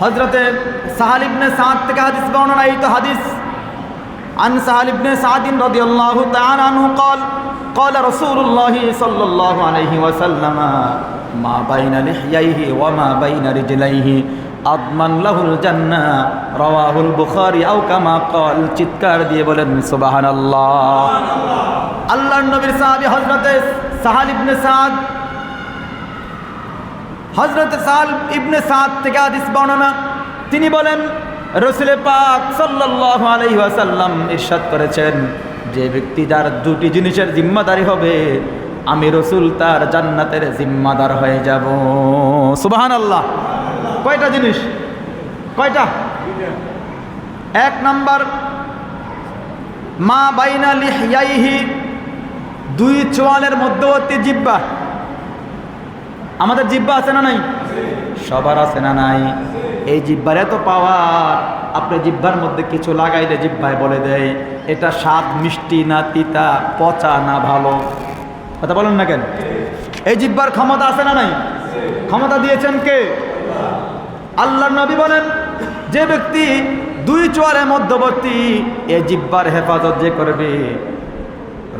হজরতে সাহাল ইবনে সাদ থেকে হাদিস বর্ণনা এই তো হাদিস عن سهل بن سعد رضي الله تعالى عنه قال قال رسول الله صلى الله عليه وسلم ما بين لحييه وما بين رجليه أضمن له الجنة رواه البخاري أو كما قال চিৎকার দিয়ে বলেন সুবহান আল্লাহ আল্লাহর নবীর সাহাবী হযরতে সাহাল ইবনে সাদ হজরত সাল ইবনে সাদ থেকে হাদিস বর্ণনা। তিনি বলেন রসুলে পাক সাল্লাল্লাহু আলাইহি ওয়াসাল্লাম ইরশাদ করেছেন, যে ব্যক্তি যার দুটি জিনিসের জিম্মাদারি হবে, আমি রসুল তার জান্নাতের জিম্মাদার হয়ে যাব। সুবাহান আল্লাহ কয়টা জিনিস? কয়টা? এক নাম্বার, মা বাইনা লিহিয়াইহি, দুই চোয়ালের মধ্যবর্তী জিব্বা। আমাদের জিব্বা আছে না নাই? সবার আছে না নাই। এই জিব্বার এত পাওয়ার আপনি জিব্বার মধ্যে কিছু লাগাইলে জিব্বায় বলে দেয়, এটা স্বাদ মিষ্টি না তিতা, পচা না ভালো। কথা বলেন না কেন? এই জিব্বার ক্ষমতা আছে না নাই? ক্ষমতা দিয়েছেন কে? আল্লাহ নবী বলেন, যে ব্যক্তি দুই চোয়ালের মধ্যবর্তী, এ জিব্বার হেফাজত যে করবে?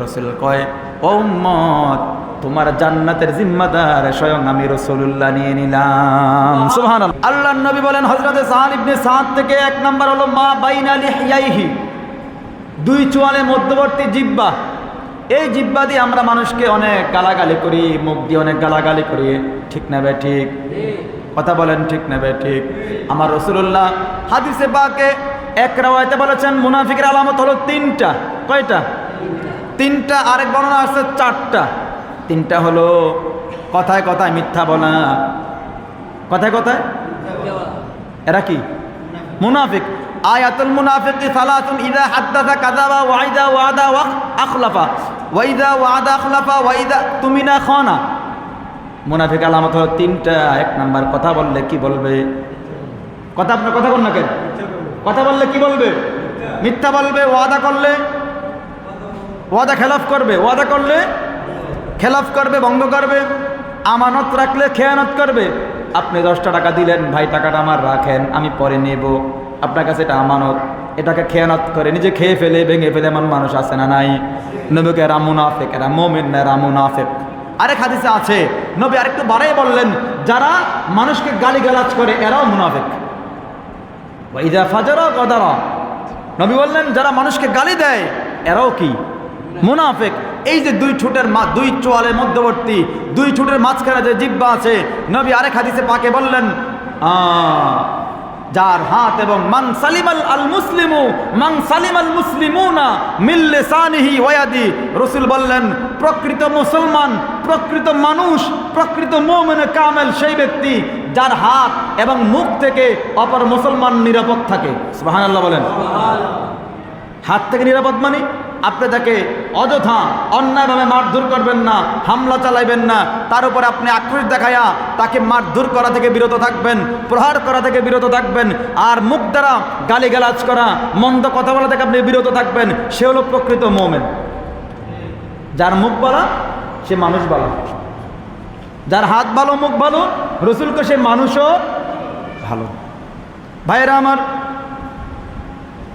রসুল কয়, ও তোমার জান্নাতের জিম্মাদার স্বয়ং আমি রসুল্লাহ নিয়ে নিলাম। সুহান আল্লাহ নবী বলেন হজরতে সাহান ইবনে সাদ থেকে এক নম্বর হলো মা বাইনা লিহিয়াইহি দুই চোয়ালে মধ্যবর্তী জিব্বা। এই জিব্বা দিয়ে আমরা মানুষকে অনেক গালাগালি করি, মুখ দিয়ে অনেক গালাগালি করি। ঠিক না বে ঠিক? কথা বলেন, ঠিক না বে ঠিক? আমার রসুল্লাহ হাদিসে বাকে এক রাওয়ায়তে বলেছেন, মুনাফিকের আলামত হলো তিনটা। কয়টা? তিনটা, আরেক বর্ণনা আছে চারটা। তিনটা হলো কথায় কথায় মিথ্যা বলা। কথায় কথায়? এরা কি? মুনাফিক। আয়াতুল মুনাফিক সালাতুন ইদা হাদ্দাসা কাযাবা ওয়া ইদা ওয়াদা ওয়া আখলাফা। ওয়া ইদা ওয়াদা আখলাফা ওয়া ইদা তুমিনা খানা। মুনাফিক আলামত হলো তিনটা, এক নাম্বার কথা বললে কি বলবে? কথা আপনার কথা বল না কেন? কথা বললে কি বলবে? মিথ্যা বলবে, ওয়াদা করলে? ওয়াদা খেলাফ করবে, ওয়াদা করলে? খেলাফ করবে, ভঙ্গ করবে, আমানত রাখলে খেয়ানত করবে। আপনি দশটা টাকা দিলেন, ভাই, টাকাটা আমার রাখেন, আমি পরে নেব। আপনার কাছে এটা আমানত। এটাকে খেয়ানত করে, নিজে খেয়ে ফেলে, ভেঙে ফেলে এমন মানুষ আছে না নাই? নবীকে এরা মুনাফেক, এরা মোমেন না, এরা মুনাফেক। আরেক হাদিসে আছে, নবী আরেকটু বাড়াই বললেন, যারা মানুষকে গালিগালাজ করে, এরাও মুনাফেক। নবী বললেন, যারা মানুষকে গালি দেয়, এরাও কি? মুনাফেক। এই যে দুই ঠোঁটের মা দুই চোয়ালের মধ্যবর্তী দুই ঠোঁটের মাঝখানে যে জিব্বা আছে নবী আরেক হাদিসে পাকে বললেন যার হাত এবং মান সালিমাল আল মুসলিমু মান সালিমাল মুসলিমুনা মিল্লে সানিহি ওয়াদি রসুল বললেন প্রকৃত মুসলমান প্রকৃত মানুষ প্রকৃত মোমেনে কামেল সেই ব্যক্তি যার হাত এবং মুখ থেকে অপর মুসলমান নিরাপদ থাকে। সুবহানাল্লাহ বলেন। হাত থেকে নিরাপদ মানে? আপনি তাকে অযথা অন্যায়ভাবে মারধর করবেন না, হামলা চালাইবেন না। তার উপরে আপনি আক্রোশ দেখায়া তাকে মারধর করা থেকে বিরত থাকবেন, প্রহার করা থেকে বিরত থাকবেন, আর মুখ দ্বারা গালিগালাজ করা, মন্দ কথা বলা থেকে আপনি বিরত থাকবেন, সে হলো প্রকৃত মোমেন। যার মুখ বলা সে মানুষ বলা যার হাত ভালো, মুখ ভালো রসুলকে সে মানুষও ভালো। ভাইয়েরা আমার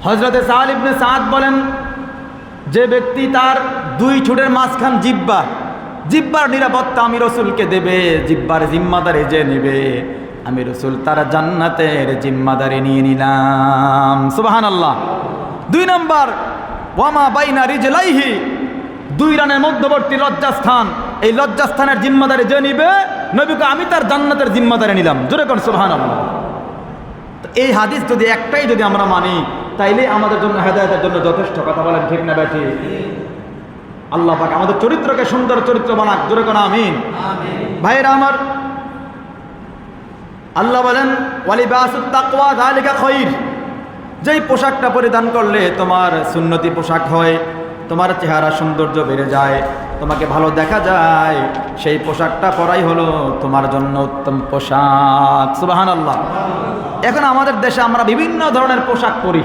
হজরতে সাহাল ইবনে সাদ বলেন যে ব্যক্তি তার দুই ঠোঁটের মাঝখান জিব্বা, জিব্বার নিরাপত্তা আমি রসুলকে দেবে, জিব্বার জিম্মাদারি যে নেবে, আমি রসুল তার জান্নাতের জিম্মাদারি নিয়ে নিলাম। সুবাহান আল্লাহ দুই নম্বর, ওয়ামা বাইনা রিজলাইহি, দুই রানের মধ্যবর্তী লজ্জাস্থান। এই লজ্জাস্থানের জিম্মাদারি যে নিবে, নবীকে আমি তার জান্নাতের জিম্মাদারি নিলাম। জোরে কোন সুবাহান আল্লাহ এই হাদিস যদি একটাই যদি আমরা মানি তাইলে আমাদের জন্য হেদায়তের জন্য যথেষ্ট কথা বলেন ঠিক না ব্যাঠি আল্লাহ পাক আমাদের চরিত্রকে সুন্দর চরিত্র বানাক জোরে কোন আমিন। ভাইরা আমার আল্লাহ বলেন তাকওয়া খৈর। যেই পোশাকটা পরিধান করলে তোমার সুন্নতি পোশাক হয় তোমার চেহারা সৌন্দর্য বেড়ে যায় তোমাকে ভালো দেখা যায় সেই পোশাকটা পরাই হলো তোমার জন্য উত্তম পোশাক। সুবাহান আল্লাহ এখন আমাদের দেশে আমরা বিভিন্ন ধরনের পোশাক পরি।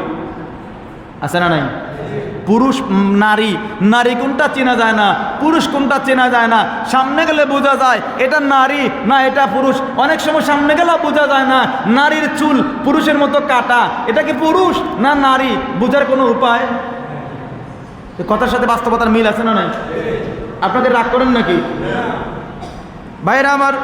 আছে না নাই? পুরুষ নারী। নারী কোনটা চেনা যায় না? পুরুষ কোনটা চেনা যায় না? সামনে গেলে বোঝা যায়, এটা নারী না এটা পুরুষ। অনেক সময় সামনে গেলেও বোঝা যায় না, নারীর চুল পুরুষের মতো কাটা। এটা কি পুরুষ না নারী? বোঝার কোনো উপায়? কথার সাথে বাস্তবতার মিল আছে না নাই? আপনাকে রাগ করেন নাকি? ভাইরা আমার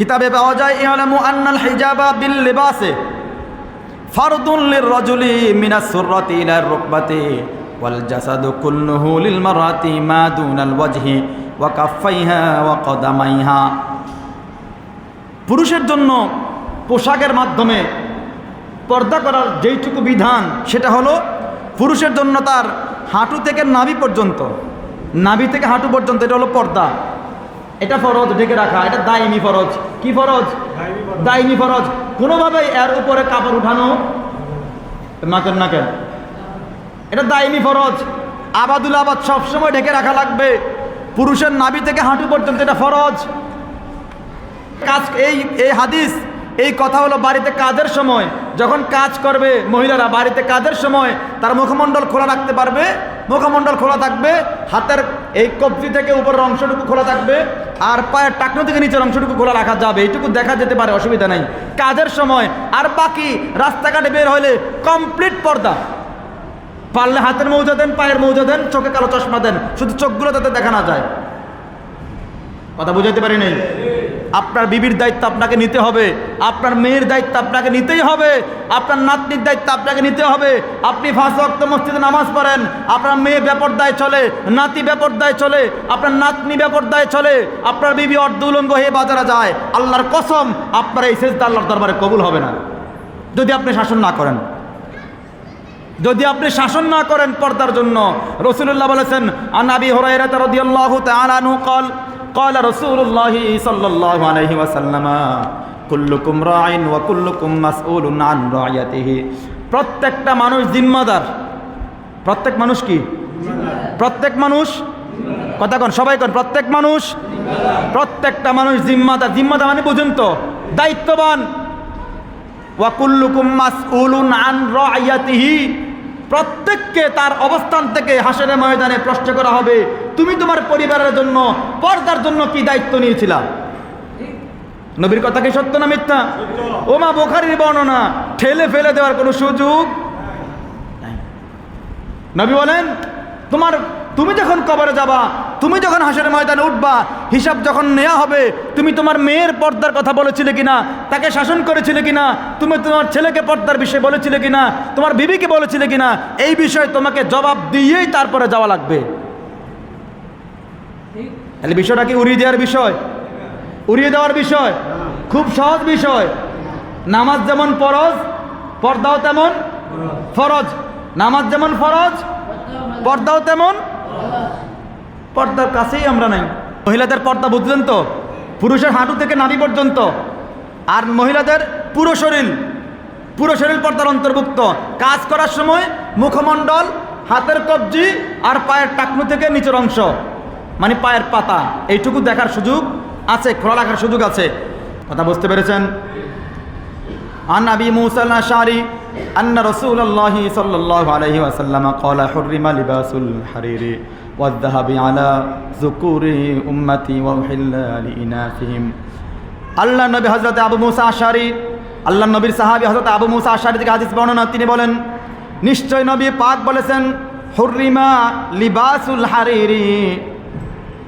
কিতাবে পাওয়া যায়, ইয়ালামু আন্নাল হিজাবা বিল লিবাসে ফারদুন লিররাজুলি মিনাস সুররাতি ইলা রুকবাতি ওয়াল জাসাদু কুল্লুহু লিল মারআতি মা দুনাল ওয়াজহি ওয়া কাফাইহা ওয়া কদামাইহা। পুরুষের জন্য পোশাকের মাধ্যমে পর্দা করার যেইটুকু বিধান, সেটা হলো পুরুষের জন্য তার হাঁটু থেকে নাভি পর্যন্ত, নাভি থেকে হাঁটু পর্যন্ত, এটা হলো পর্দা। এটা ফরজ ঢেকে রাখা। এটা দায়নি ফরজ। কি ফরজ? দায়নি ফরজ। কোনোভাবেই এর উপরে কাপড় উঠানো নাকেন না কেন এটা দায়নি ফরজ। আবাদুল আবাদ সবসময় ঢেকে রাখা লাগবে। পুরুষের নাবি থেকে হাঁটু পর্যন্ত এটা ফরজ। কাজ এই এই হাদিস এই কথা হলো বাড়িতে কাজের সময়। যখন কাজ করবে মহিলারা বাড়িতে কাজের সময় তার মুখমণ্ডল খোলা রাখতে পারবে। মুখমণ্ডল খোলা থাকবে। হাতের এই কবজি থেকে উপরের অংশটুকু খোলা থাকবে আর পায়ের টাকনো থেকে নিচের অংশটুকু খোলা রাখা যাবে। এইটুকু দেখা যেতে পারে, অসুবিধা নাই। কাজের সময় আর বাকি রাস্তাঘাটে বের হলে কমপ্লিট পর্দা। পারলে হাতের মৌজা দেন, পায়ের মৌজা দেন, চোখে কালো চশমা দেন, শুধু চোখগুলো তাতে দেখা না যায়। কথা বুঝাইতে পারি নাই? আপনার বিবির দায়িত্ব আপনাকে নিতে হবে। আপনার মেয়ের দায়িত্ব আপনাকে নিতেই হবে। আপনার নাতনির দায়িত্ব আপনাকে নিতে হবে। আপনি ফাঁস রক্ত মসজিদে নামাজ পড়েন, আপনার মেয়ে ব্যাপারদায় চলে, নাতি ব্যাপারদায় চলে, আপনার নাতনি ব্যাপারদায় চলে, আপনার বিবি অর্ধ উলঙ্গ হয়ে বাজারে যায়। আল্লাহর কসম, আপনার এই শেষ আল্লাহর দরবারে কবুল হবে না। যদি আপনি শাসন না করেন, যদি আপনি শাসন না করেন পর্দার জন্য রসুল্লাহ বলেছেন আনাবি হরাই তারদিয়াল্লাহু দিয়ে আনু কল قال رسول الله صلى الله عليه وسلم كلكم راع وكلكم مسؤول عن رعيته প্রত্যেকটা মানুষ জিম্মাদার প্রত্যেক মানুষ কি প্রত্যেক মানুষ কথা কন সবাই কন প্রত্যেক মানুষ প্রত্যেকটা মানুষ জিম্মাদার জিম্মাদার মানে বুঝুন তো দায়িত্ববান ওয়াকুল্লুকুম মাসউলুন আন রায়াতিহি প্রত্যেককে তার অবস্থান থেকে হাসনের ময়দানে প্রশ্ন করা হবে, তুমি তোমার পরিবারের জন্য পর্দার জন্য কি দায়িত্ব নিয়েছিলা? নবীর কথা কি সত্য না মিথ্যা? ওমা বোখারির বর্ণনা, ঠেলে ফেলে দেওয়ার কোনো সুযোগ নবী বলেন, তোমার, তুমি যখন কবরে যাবা তুমি যখন হাসের ময়দানে উঠবা, হিসাব যখন নেওয়া হবে, তুমি তোমার মেয়ের পর্দার কথা বলেছিলে কিনা, তাকে শাসন করেছিলে কিনা, তুমি তোমার ছেলেকে পর্দার বিষয়ে বলেছিলে কিনা, তোমার বিবিকে বলেছিলে কিনা, এই বিষয়ে তোমাকে জবাব দিয়েই তারপরে যাওয়া লাগবে। তাহলে বিষয়টা কি উড়িয়ে দেওয়ার বিষয়? উড়িয়ে দেওয়ার বিষয়? খুব সহজ বিষয়। নামাজ যেমন ফরজ, পর্দাও তেমন ফরজ। নামাজ যেমন ফরজ, পর্দাও তেমন পর্দার কাছেই আমরা নাই মহিলাদের পর্দা বুঝলেন তো পুরুষের হাঁটু থেকে নাভি পর্যন্ত আর মহিলাদের পুরো শরীর পুরো শরীর পর্দার অন্তর্ভুক্ত কাজ করার সময় মুখমণ্ডল হাতের কবজি আর পায়ের টাকনু থেকে নিচের অংশ মানে পায়ের পাতা এইটুকু দেখার সুযোগ আছে খোলা রাখার সুযোগ আছে কথা বুঝতে পেরেছেন عن أبي موسى الأشعري أن رسول الله صلى الله عليه وسلم قال حرم لباس الحرير والذهب على ذكور أمتي وأحل لإناثهم আল্লাহ নবী হজরত আবু মুসা আশারি আল্লাহ নবীর সাহাবি হজরত আবু মুসা আশারি থেকে হাদিস বর্ণনা তিনি বলেন নিশ্চয় নবী পাক বলেছেন হুররিমা লিবাসুল হারিরি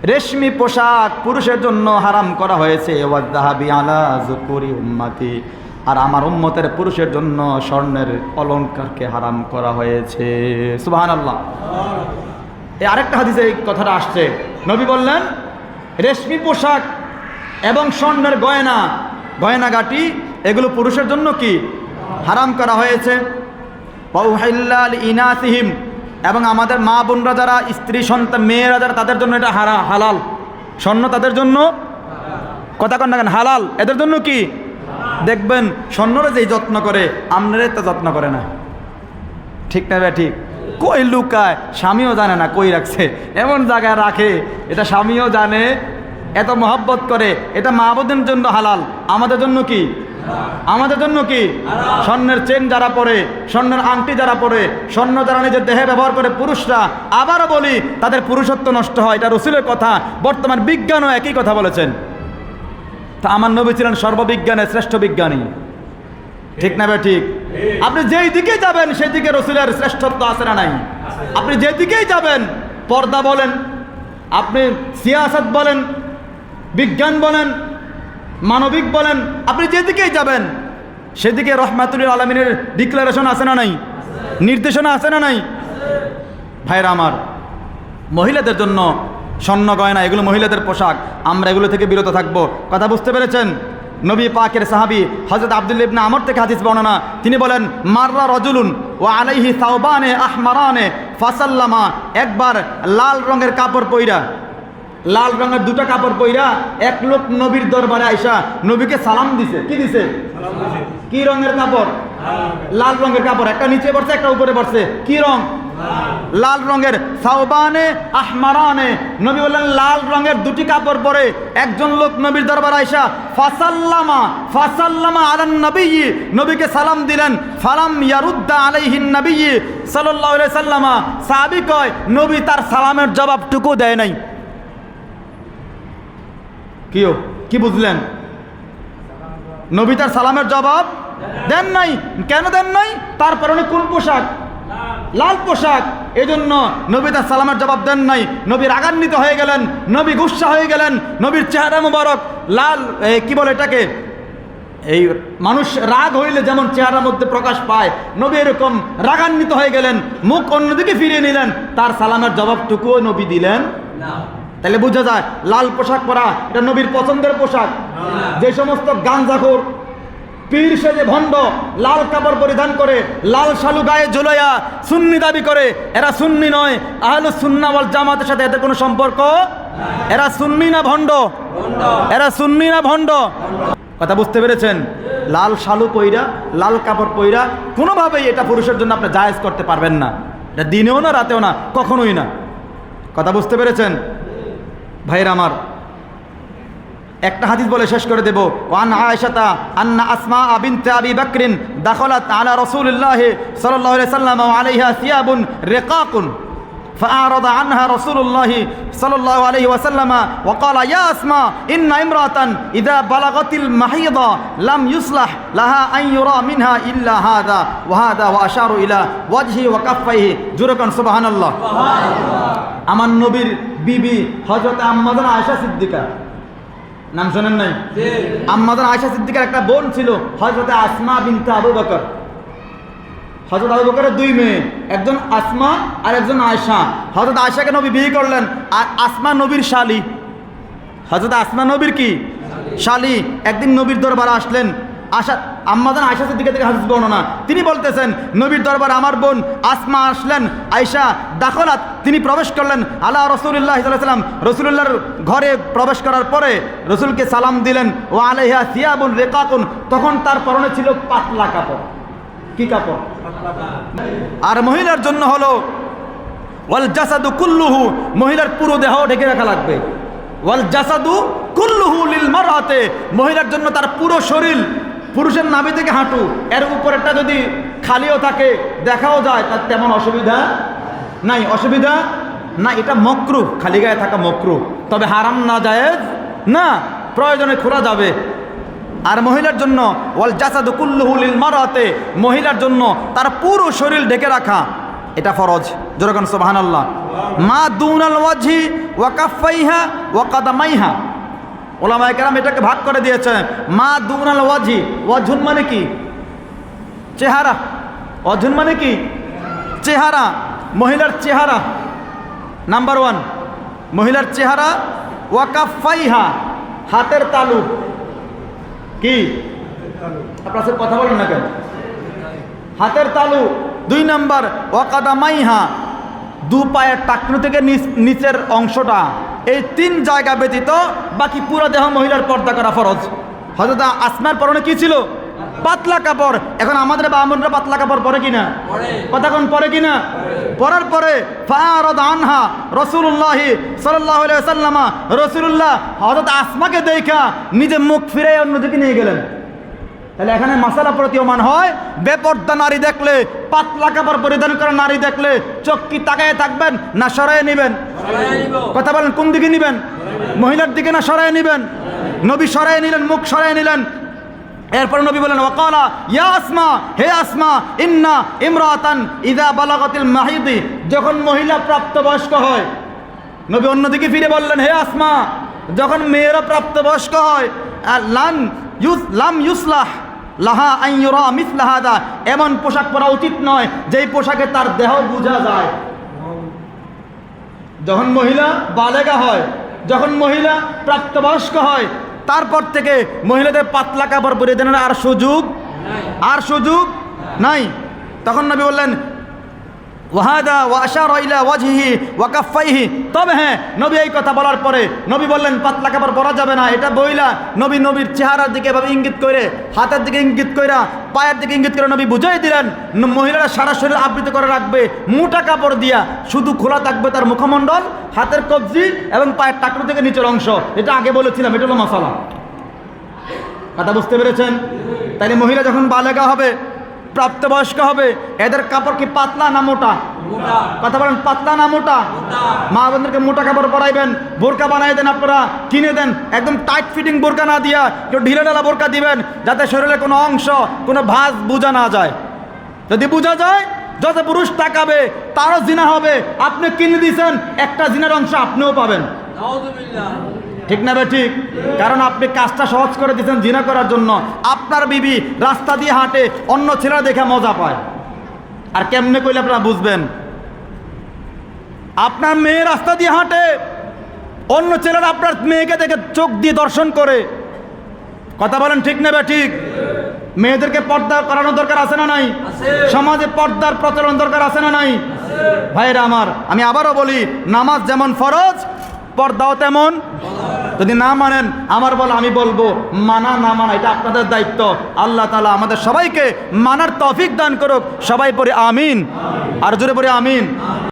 রেশমি পোশাক পুরুষের জন্য হারাম করা হয়েছে ওয়াদ্দাহাবি আলা জুকুরি উম্মাতি আর আমার উম্মতের পুরুষের জন্য স্বর্ণের অলংকারকে হারাম করা হয়েছে সুবাহান আল্লাহ এই আরেকটা হাদিসে এই কথাটা আসছে। নবী বললেন, রেশমি পোশাক এবং স্বর্ণের গয়না, গয়নাগাটি, এগুলো পুরুষের জন্য কি? হারাম করা হয়েছে। ইনাসিহিম এবং আমাদের মা বোনরা যারা, স্ত্রী, সন্তান, মেয়েরা যারা, তাদের জন্য এটা হারা, হালাল। স্বর্ণ তাদের জন্য? কথা কন কেন, হালাল। এদের জন্য কি? দেখবেন, স্বর্ণরা যেই যত্ন করে আপনারা তা যত্ন করে না। ঠিক না ভাই, ঠিক? কই লুকায়? স্বামীও জানে না কই রাখছে। এমন জায়গায় রাখে, এটা স্বামীও জানে, এত মহব্বত করে, এটা মা বোনের জন্য হালাল। আমাদের জন্য কি? আমাদের জন্য কি? স্বর্ণের চেন যারা পরে, স্বর্ণের আংটি যারা পরে, স্বর্ণ যারা নিজের দেহে ব্যবহার করে পুরুষরা, আবারও বলি, তাদের পুরুষত্ব নষ্ট হয়। এটা রসুলের কথা, বর্তমান বিজ্ঞানও একই কথা বলেছেন। তা আমার নবী ছিলেন সর্ববিজ্ঞানের শ্রেষ্ঠ বিজ্ঞানী। ঠিক না ঠিক? আপনি যেই দিকে যাবেন সেই দিকে রসুলের শ্রেষ্ঠত্ব আছে না নাই? আপনি যে দিকেই যাবেন, পর্দা বলেন, আপনি সিয়াসত বলেন, বিজ্ঞান বলেন, মানবিক বলেন, আপনি যেদিকেই যাবেন, সেদিকে রহমাতুল আলমিনের ডিক্লারেশন আছে না নাই? নির্দেশনা আছে না নাই? ভাইরা আমার, মহিলাদের জন্য স্বর্ণ গয়না, এগুলো মহিলাদের পোশাক, আমরা এগুলো থেকে বিরত থাকব। কথা বুঝতে পেরেছেন? নবী পাকের সাহাবি হজরত আব্দুল ইবনা আমর থেকে হাদিস বর্ণনা। তিনি বলেন মাররা রজুলুন ও আলাইহি সাউবানে আহমারানে ফাসাল্লামা। একবার লাল রঙের কাপড় পইরা লাল রঙের দুটো কাপড় পইরা এক লোক নবীর দরবারে আইসা নবীকে সালাম দিছে। কি দিছে? কি রঙের কাপড়? লাল রঙের কাপড়। একটা নিচে পড়ছে একটা উপরে পড়ছে। কি রং? লাল রঙের সাউবানে আহমারানে। নবী বললেন, লাল রঙের দুটি কাপড় পরে একজন লোক নবীর দরবার আইসা, ফাসাল্লামা ফাসাল্লামা আলান নবী নবীকে সালাম দিলেন, ফালাম ইয়ারুদ্দা আলাইহিন নবী সাল্লাল্লাহু আলাইহি সাল্লামা সাহাবী কয়, নবী তার সালামের জবাবটুকু দেয় নাই। কিও, কি বুঝলেন? নবী তার সালামের জবাব দেন নাই। কেন দেন নাই? তার পরনে কোন পোশাক? লাল পোশাক। এজন্য নবী তার সালামের জবাব দেন নাই। নবী রাগান্বিত হয়ে গেলেন নবী গুসা হয়ে গেলেন নবীর চেহারা মুবারক লাল কি বলে এটাকে? এই মানুষ রাগ হইলে যেমন চেহারার মধ্যে প্রকাশ পায় নবী এরকম রাগান্বিত হয়ে গেলেন মুখ অন্যদিকে ফিরিয়ে নিলেন তার সালামের জবাবটুকুও নবী দিলেন। তাহলে বোঝা যায় লাল পোশাক পরা এটা নবীর পছন্দের পোশাক। যে সমস্ত গাঞ্জাখোর পীর সেজে ভণ্ড, লাল কাপড় পরিধান করে, লাল শালু গায়ে ঝুলাইয়া সুন্নি দাবি করে, এরা সুন্নি নয়, আহলে সুন্না ওয়াল জামাতের সাথে এদের কোনো সম্পর্ক এরা সুন্নি না ভণ্ড? এরা সুন্নি না ভণ্ড? কথা বুঝতে পেরেছেন? লাল শালু পইরা, লাল কাপড় পইরা, কোনোভাবেই এটা পুরুষের জন্য আপনি জায়েজ করতে পারবেন না। এটা দিনেও না, রাতেও না, কখনোই না। কথা বুঝতে পেরেছেন? ভাইয়ের আমার একটা হাদিস বলে শেষ করে দেব ওয়ান আয়েশাতা আন্না আসমা বিনতে আবি বকরিন দাখলাত আলা রাসূলিল্লাহ সাল্লাল্লাহু আলাইহি সাল্লাম ওয়া আলাইহা সিয়াবুন রিকাকুন فأعرض عنها رسول الله صلى الله عليه وسلم وقال يا أسماء إن امرأة إذا بلغت المحيض لم يصلح لها أن يرى منها إلا هذا وهذا وأشار إلى وجهه وكفيه جركا سبحان الله আমার নবীর বিবি হজরত আম্মাদান আয়েশা সিদ্দিকা নাম শোনেন নাই? আম্মাদান আয়সা সিদ্দিকার একটা বোন ছিল হজরতে আসমা বিনতে আবু বকর। হজরত আবু বকরের দুই মেয়ে, একজন আসমা আর একজন আয়সা হজরত আয়সাকে নবী বিয়ে করলেন, আর আসমা নবীর শালি। হজরত আসমা নবীর কি? শালি। একদিন নবীর দরবার আসলেন আশা আম্মাদান আয়সা সিদ্দিকা থেকে হাদিস বর্ণনা। তিনি বলতেছেন, নবীর দরবার আমার বোন আসমা আসলেন আয়সা দাখলাত, তিনি প্রবেশ করলেন আল্লাহ রসুল্লাহ সাল্লাম রসুল্লাহর ঘরে প্রবেশ করার পরে রসুলকে সালাম দিলেন ও আলহা সিয়াবুন রেকাকুন। তখন তার পরনে ছিল পাতলা কাপড়। কি কাপড়? আর মহিলার জন্য হলো, ওয়াল জাসাদু কুল্লুহু। মহিলার পুরো দেহ ঢেকে রাখা লাগবে। ওয়াল জাসাদু কুল্লুহু লিল মারআতে। মহিলার জন্য তার পুরো শরীর পুরুষের নাভি থেকে হাঁটু, এর উপরেরটা যদি খালিও থাকে, দেখাও যায়, তার তেমন অসুবিধা নাই, অসুবিধা না এটা মক্রু খালি গায়ে থাকা মক্রু তবে হারাম না যায় না, প্রয়োজনে খোলা যাবে। আর মহিলার জন্য, ওয়াল জাসাদু কুল্লুহুলিল মারাতে, মহিলার জন্য তার পুরো শরীর ঢেকে রাখা, এটা ফরজ। যেরকম সোবাহান আল্লাহ মা দুনাল ওয়াজি ওয়া কাফাইহা ওয়া কাদামাইহা। ওলামায়ে কেরাম এটাকে ভাগ করে দিয়েছে। মা দুনাল ওয়াজি, ওয়াজুন মানে কি? চেহারা। অজুন মানে কি? চেহারা। মহিলার চেহারা। Number one. মহিলার চেহারা, ওয়াকাফাইহা, হাতের তালু। কি? আপনার সাথে কথা বলেন না কেন? হাতের তালু। দুই নাম্বার, ওয়াকাদামাইহা, দু পায়ের টাকনু থেকে নিচ- নিচের অংশটা। এই তিন জায়গা ব্যতীত বাকি পুরো দেহ মহিলার পর্দা করা ফরজ। হয়তো আসমার পরনে কি ছিল? পাতলা কাপড়। এখন আমাদের বামনরা পাতলা কাপড় পরে কিনা? কোন পরে কিনা? পরার পরে ফারদ আনহা রসুল্লাহ সাল্লাহ সাল্লামা রসুল্লাহ হজরত আসমাকে দেখা নিজে মুখ ফিরে অন্যদিকে নিয়ে গেলেন। তাহলে এখানে মাসালা প্রতীয়মান হয়। বেপর্দা নারী দেখলে, পাতলা কাপড় পরিধান করা নারী দেখলে চোখ কি তাকায় থাকবেন না সরাই নেবেন? কথা বলেন, কোন দিকে নিবেন? মহিলার দিকে না সরাই নিবেন? নবী সরাই নিলেন, মুখ সরাই নিলেন। এরপর নবী বলেন, ওয়াকালা, ইয়া আসমা, হে আসমা, ইন্না ইমরাতান ইদা বালাগাতিল মাহিদি। যখন মহিলা প্রাপ্তবয়স্ক হয়, নবী অন্যদিকে ফিরে বললেন, হে আসমা, যখন মেয়েরা প্রাপ্তবয়স্ক হয় আর লান ইউস, লাম ইউসলাহ লাহা আইয়ুরা মিসলাহাদা এমন পোশাক পরা উচিত নয় যেই পোশাকে তার দেহ বোঝা যায়। যখন মহিলা বালেগা হয় যখন মহিলা প্রাপ্তবয়স্ক হয় তারপর থেকে মহিলাদের পাতলা কাপড় দেন। আর সুযোগ? আর সুযোগ? নাই। তখন নবী বললেন ওয়াহাদা ওয়াশা রইলা ওয়াজহি ওয়াকাফাইহি তবে হ্যাঁ নবী এই কথা বলার পরে নবী বললেন, পাতলা কাপড় পরা যাবে না, এটা বইলা। নবী নবীর চেহারার দিকে এভাবে ইঙ্গিত করে, হাতের দিকে ইঙ্গিত কইরা, পায়ের দিকে ইঙ্গিত করে নবী বুঝাই দিলেন মহিলারা সারা শরীর আবৃত করে রাখবে, মোটা কাপড় দিয়া, শুধু খোলা থাকবে তার মুখমণ্ডল, হাতের কবজি এবং পায়ের টাকরু থেকে নিচের অংশ। এটা আগে বলেছিলাম, এটা হলো মশালা। কথা বুঝতে পেরেছেন? তাইলে মহিলা যখন বালেগা হবে প্রাপ্তবয়স্ক হবে এদের কাপড় কি পাতলা না মোটা? কথা বলেন পাতলা না মোটা? মা বোনদেরকে মোটা কাপড় পরাইবেন বোরকা বানাই দেন আপনারা কিনে দেন একদম টাইট ফিটিং বোরকা না দিয়া কেউ ঢিলে ঢালা বোরকা দিবেন যাতে শরীরে কোনো অংশ কোনো ভাঁজ বোঝা না যায়। যদি বোঝা যায় যত পুরুষ তাকাবে তারও জিনা হবে। আপনি কিনে দিয়েছেন একটা জিনার অংশ আপনিও পাবেন। ঠিক না বে ঠিক? কারণ আপনি কাজটা সহজ করে দিয়েছেন জিনা করার জন্য। আপনার বিবি রাস্তা দিয়ে হাঁটে অন্য ছেলেরা দেখে মজা পায়। আর কেমনে কইলে আপনারা বুঝবেন? আপনার মেয়ে রাস্তা দিয়ে হাঁটে অন্য ছেলেরা আপনার মেয়েকে দেখে চোখ দিয়ে দর্শন করে। কথা বলেন ঠিক না বে ঠিক? মেয়েদেরকে পর্দা করানোর দরকার আছে না নাই? সমাজে পর্দার প্রচলন দরকার আছে না নাই? ভাইরা আমার আমি আবারও বলি নামাজ যেমন ফরজ পর্দাও তেমন যদি না মানেন, আমার বল, আমি বলব, মানা না মানা, এটা আপনাদের দায়িত্ব। আল্লাহ তালা আমাদের সবাইকে মানার তফিক দান করুক। সবাই পরে আমিন। আর জোরে পরে আমিন।